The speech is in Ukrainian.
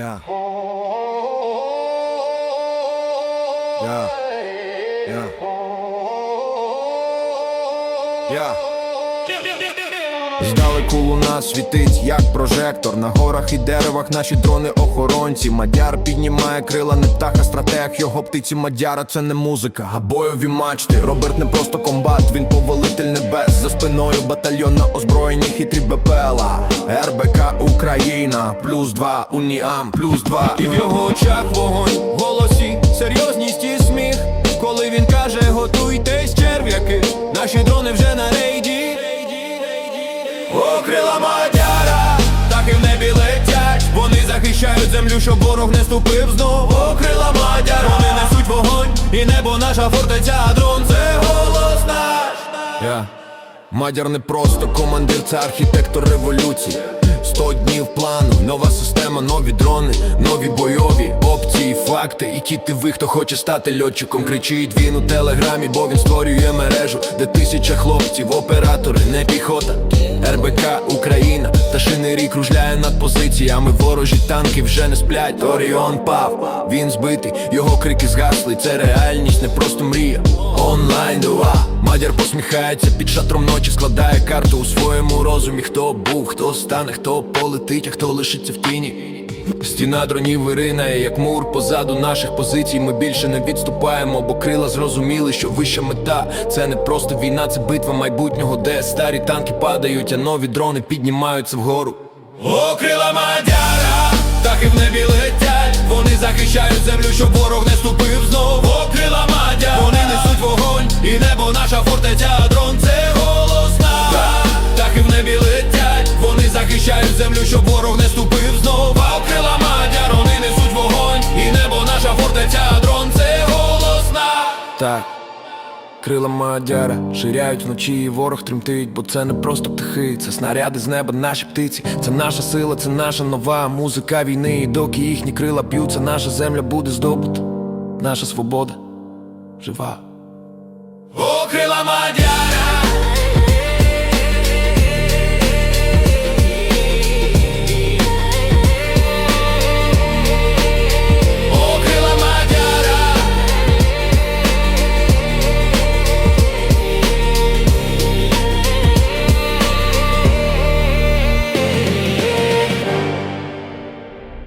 Yeah. Yeah. Yeah. Yeah. Здалеку луна світить, як прожектор. На горах і деревах наші дрони охоронці. Мадяр піднімає крила, не птаха, стратег. Його птиці Мадяра це не музика, а бойові мачти. Роберт не просто комбат, він повелитель небес. За спиною батальйон на озброєнні хитрі БПЛА. РБК Україна, плюс два, Уніам, плюс два. І в його очах вогонь, в голосі, серйозність і сміх. Коли він каже, готуйтесь, черв'яки, наші дрони вже на рейді. О, крила Мадяра, так і в небі летять. Вони захищають землю, щоб ворог не ступив знов. О, крила Мадяра, вони несуть вогонь, і небо наша фортеця, а дрон це голос наш. Я Мадяр не просто командир, це архітектор революції. Сто днів плану, нова система, нові дрони, нові бойові опції, факти. І кіти ви, хто хоче стати льотчиком, кричить він у телеграмі, бо він створює мережу, де тисяча хлопців, оператори, не піхота. РБК Україна, пташиний рік кружляє над позиціями. Ворожі танки вже не сплять. Оріон пав, він збитий, його крики згасли. Це реальність, не просто мрія. Онлайн дуа. Мадяр посміхається під шатром ночі, складає карту у своєму розумі. Хто був, хто стане, хто полетить, а хто лишиться в тіні. Стіна дронів виринає, як мур позаду наших позицій. Ми більше не відступаємо, бо крила зрозуміли, що вища мета це не просто війна, це битва майбутнього, де старі танки падають, а нові дрони піднімаються вгору. О, крила Мадяра, і в небі летять, вони захищають землю, щоб ворог не ступив Так. Крила Мадяра ширяють вночі, і ворог тремтить, бо це не просто птахи, це снаряди з неба, наші птиці. Це наша сила, це наша нова музика війни. І доки їхні крила б'ються, наша земля буде здобута, наша свобода жива. О, крила Мадяра!